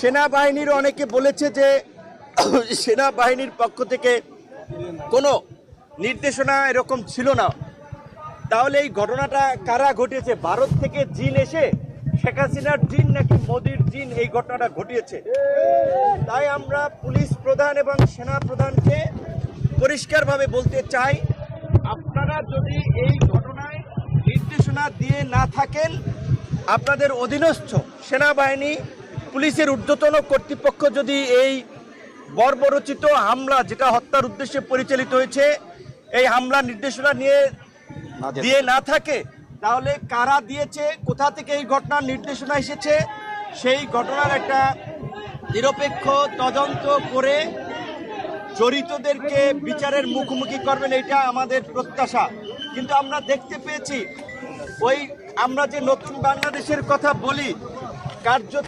সেনাবাহিনীর অনেকে বলেছে যে সেনাবাহিনীর পক্ষ থেকে কোনো নির্দেশনা এরকম ছিল না। তাহলে এই ঘটনাটা কারা ঘটিয়েছে? ভারত থেকে জিন এসে শেখ হাসিনার জিন নাকি মোদির জিন এই ঘটনাটা ঘটিয়েছে? তাই আমরা পুলিশ প্রধান এবং সেনা প্রধানকে পরিষ্কারভাবে বলতে চাই, আপনারা যদি এই ঘটনায় নির্দেশনা দিয়ে না থাকেন আপনাদের অধীনস্থ সেনাবাহিনী পুলিশের ঊর্ধ্বতন কর্তৃপক্ষ যদি এই বর্বরচিত হামলা যেটা হত্যার উদ্দেশ্যে পরিচালিত হয়েছে এই হামলা নির্দেশনা নিয়ে দিয়ে না থাকে তাহলে কারা দিয়েছে কোথা থেকে এই ঘটনার নির্দেশনা এসেছে সেই ঘটনার একটা নিরপেক্ষ তদন্ত করে জড়িতদেরকে বিচারের মুখোমুখি করবেন এটা আমাদের প্রত্যাশা। কিন্তু আমরা দেখতে পেয়েছি ওই আমরা যে নতুন বাংলাদেশের কথা বলি কার্যত